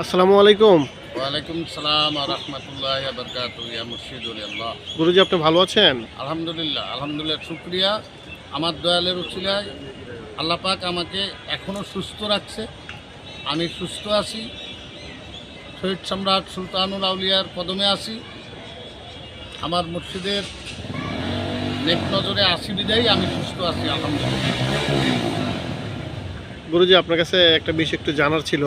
আসসালামু আলাইকুম। ওয়ালাইকুম সালাম রহমতুল্লাহ বরকাত ইয়া মুর্শিদুল্লাহ গুরুজি আপনি ভালো আছেন? আলহামদুলিল্লাহ আলহামদুলিল্লাহ শুক্রিয়া। আমার দয়ালের উচিলায় আল্লাহ পাক আমাকে এখনও সুস্থ রাখছে। আমি সুস্থ আছি। শহীদ সম্রাট সুলতানুল আউলিয়ার কদমে আছি। আমার মুর্শিদের নেক নজরে আসি বিদায় আমি সুস্থ আছি আলহামদুলিল্লাহ। গুরুজি আপনার কাছে একটা বিষয় একটু জানার ছিল।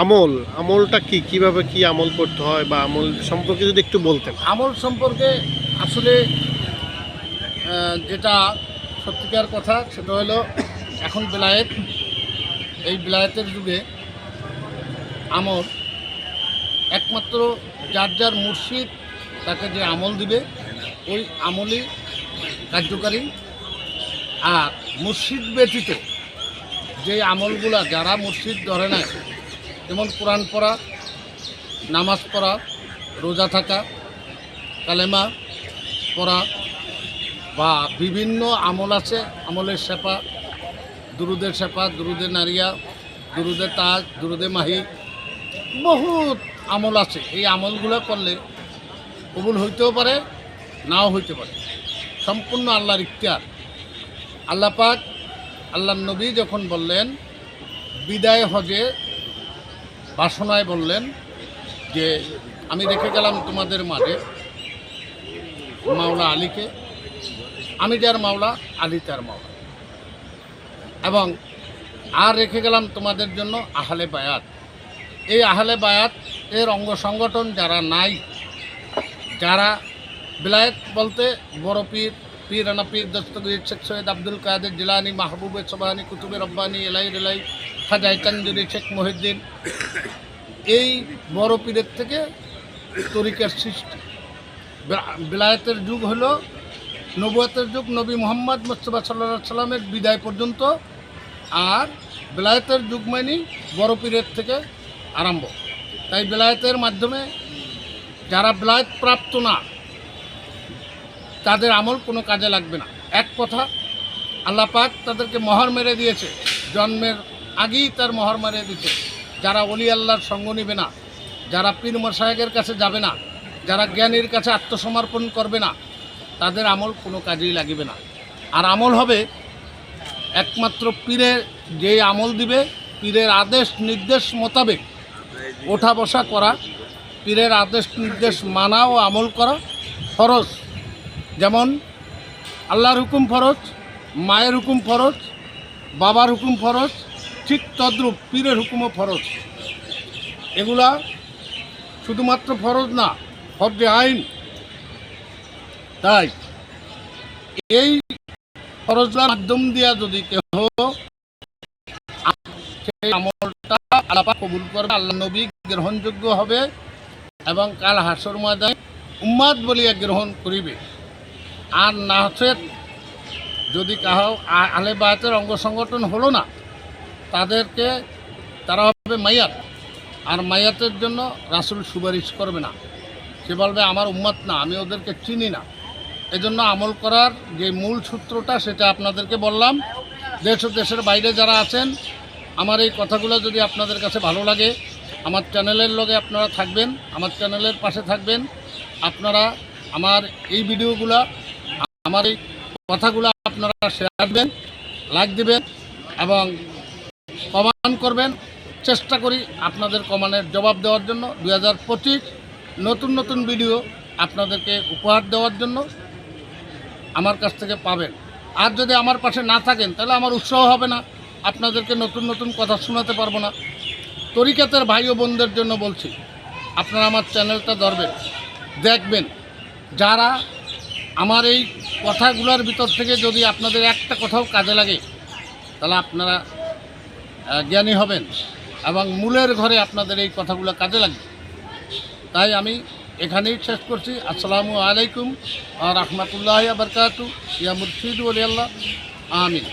আমল। আমলটা কি? কীভাবে কি আমল করতে হয় বা আমল সম্পর্কে যদি একটু বলতেন। আমল সম্পর্কে আসলে যেটা সত্যিকার কথা, সেটা হলো, এখন বেলায়েত, এই বেলায়েতের যুগে আমল একমাত্র যার যার মুর্শিদ তাকে যে আমল দিবে, ওই আমলই কার্যকারী। আর মুর্শিদ ব্যতীত যে আমলগুলা যারা মসজিদ ধরে নেয় যেমন কোরআন পড়া, নামাজ পড়া, রোজা থাকা, কালেমা পড়া বা বিভিন্ন আমল আছে, আমলের সেপা দুরুদের সেপা দুরুদের নারিয়া, দুরুদের তাজ দুরুদে মাহি, বহুত আমল আছে। এই আমলগুলো করলে কবুল হইতেও পারে, নাও হইতে পারে। সম্পূর্ণ আল্লাহর ইখতিয়ার। আল্লাহ পাক আল্লাহ নবী যখন বললেন, বিদায় হজে বাসনায় বললেন যে, আমি রেখে গেলাম তোমাদের মাঝে মাওলা আলীকে, আমি যার মাওলা, আলী তার মাওলা। এবং আর রেখে গেলাম তোমাদের জন্য আহলে বায়াত। এই আহলে বায়াত এর অঙ্গ সংগঠন যারা নাই, যারা বিলায়ত বলতে বড় পীর পীর পীর দস্তগীর শেখ সৈয়দ আব্দুল কাদের জিলানি, মাহবুবে সোবানি কুতুবে রব্বানি, এলাই রেলাই, খাজাই তানজুরি, শেখ মহিউদ্দিন এই বড় পীরের থেকে তরিকার সৃষ্টি। বিলায়তের যুগ হলো, নবুয়াতের যুগ, নবী মোহাম্মদ মোস্তফা সাল্লা সাল্লামের বিদায় পর্যন্ত। আর বিলায়েতের যুগ মানি বড় পীরের থেকে আরম্ভ। তাই বিলায়েতের মাধ্যমে যারা বিলায়েত প্রাপ্ত না তাদের আমল কোনো কাজে লাগবে না। এক কথা, আল্লাহ পাক তাদেরকে মহর মেরে দিয়েছে। জন্মের আগেই তার মহর মেরে দিয়েছে। যারা অলি আল্লাহর সঙ্গ নিবে না, যারা পীর মশায়েকের কাছে যাবে না, যারা জ্ঞানীর কাছে আত্মসমর্পণ করবে না, তাদের আমল কোনো কাজেই লাগিবে না। আর আমল হবে একমাত্র পীরের যে আমল দিবে, পীরের আদেশ নির্দেশ মোতাবেক ওঠা বসা করা, পীরের আদেশ নির্দেশ মানা ও আমল করা ফরজ। যেমন, আল্লাহর হুকুম ফরজ, মায়ের হুকুম ফরজ, বাবার হুকুম ফরজ, ঠিক তদ্রূপ পীরের হুকুমও ফরজ। এগুলা শুধুমাত্র ফরজ না, ফরজে আইন। তাই, এই ফরজের মাধ্যম দিয়া যদি কেহ সেই আমলটা আল্লাহ কবুল করবে, আল্লাহ নবী গ্রহণযোগ্য হবে এবং কাল হাসর ময়দানে উম্মাদ বলিয়া গ্রহণ করিবে। আর না হচ্ছে যদি কাহো আ- আলে বায়াতের অঙ্গ সংগঠন হলো না, তাদেরকে তারা হবে মাইয়াত। আর মাইয়াতের জন্য রাসুল সুপারিশ করবে না। সে বলবে, আমার উম্মত না, আমি ওদেরকে চিনি না। এজন্য আমল করার যে মূল সূত্রটা, সেটা আপনাদেরকে বললাম। দেশ দেশের বাইরে যারা আছেন, আমার এই কথাগুলো যদি আপনাদের কাছে ভালো লাগে, আমার চ্যানেলের লগে আপনারা থাকবেন, আমার চ্যানেলের পাশে থাকবেন। আপনারা আমার এই ভিডিওগুলো আমার এই কথাগুলো আপনারা শেয়ার দেবেন লাইক দিবেন এবং কমান করবেন। চেষ্টা করি আপনাদের কমানের জবাব দেওয়ার জন্য। দু হাজার পঁচিশ নতুন নতুন ভিডিও আপনাদেরকে উপহার দেওয়ার জন্য আমার কাছ থেকে পাবেন। আর যদি আমার পাশে না থাকেন, তাহলে আমার উৎসাহ হবে না। আপনাদেরকে নতুন নতুন কথা শোনাতে পারব না। তরিকাতের ভাই ও বোনদের জন্য বলছি, আপনারা আমার চ্যানেলটা ধরবেন, দেখবেন। যারা আমার এই কথাগুলোর ভিতর থেকে যদি আপনাদের একটা কথাও কাজে লাগে, তাহলে আপনারা জ্ঞানী হবেন এবং মূলের ঘরে আপনাদের এই কথাগুলো কাজে লাগবে। তাই আমি এখানেই শেষ করছি। আসসালামু আলাইকুম রহমতুল্লাহ আবরকাত ইয়া মুর্শিদ আমিন।